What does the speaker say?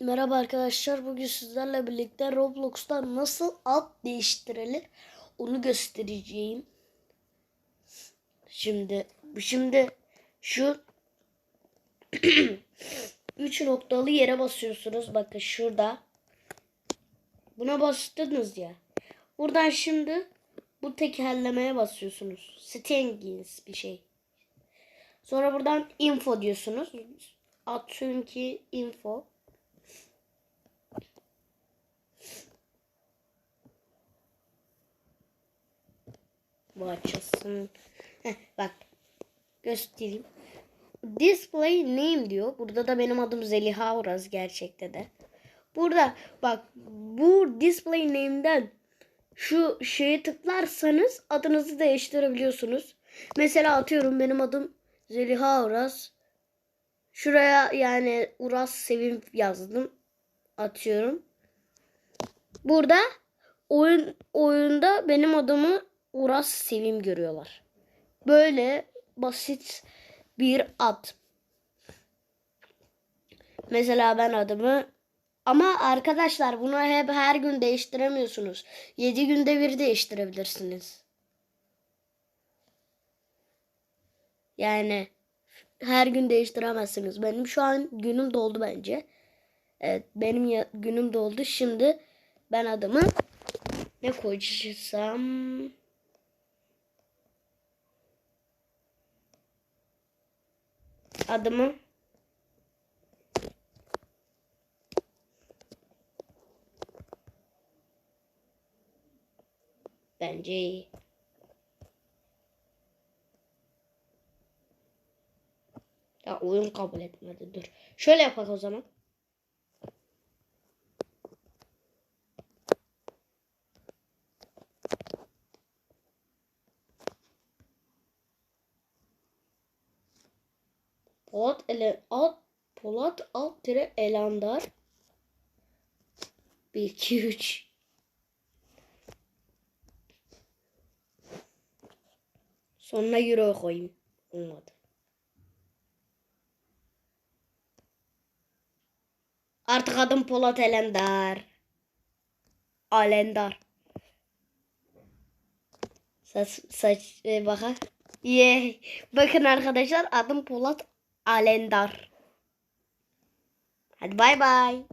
Merhaba arkadaşlar. Bugün sizlerle birlikte Roblox'ta nasıl ad değiştirilir onu göstereceğim. Şimdi şimdi şu üç noktalı yere basıyorsunuz. Bakın şurada. Buna bastınız ya. Buradan şimdi bu tekerlemeye basıyorsunuz. Settings bir şey. Sonra buradan info diyorsunuz. Atıyorum ki info. Bu açılsın. Heh, bak. Göstereyim. Display name diyor. Burada da benim adım Zeliha Uraz gerçekte de. Burada bak bu display name'den şu şeye tıklarsanız adınızı değiştirebiliyorsunuz. Mesela atıyorum benim adım Zeliha Uraz. Şuraya yani Uraz Sevim yazdım. Atıyorum. Burada oyun oyunda benim adımı Uras Sevim görüyorlar. Böyle basit bir ad. Mesela ben adımı ama arkadaşlar bunu hep her gün değiştiremiyorsunuz. 7 günde bir değiştirebilirsiniz. Yani her gün değiştiremezsiniz. Benim şu an günüm doldu bence. Evet benim ya- günüm doldu. Şimdi ben adımı ne koysam adımı bence iyi. Ya oyun kabul etmedi dur. Şöyle yapak o zaman. Polat ele alt Polat alt tire Elandar 1 2 3 Sonuna euro koyayım. Olmadı. Artık adım Polat Elendar. Alendar. Saç, saç e, bakar. Ye. Bakın arkadaşlar adım Polat Alendar. Hadi bay bay.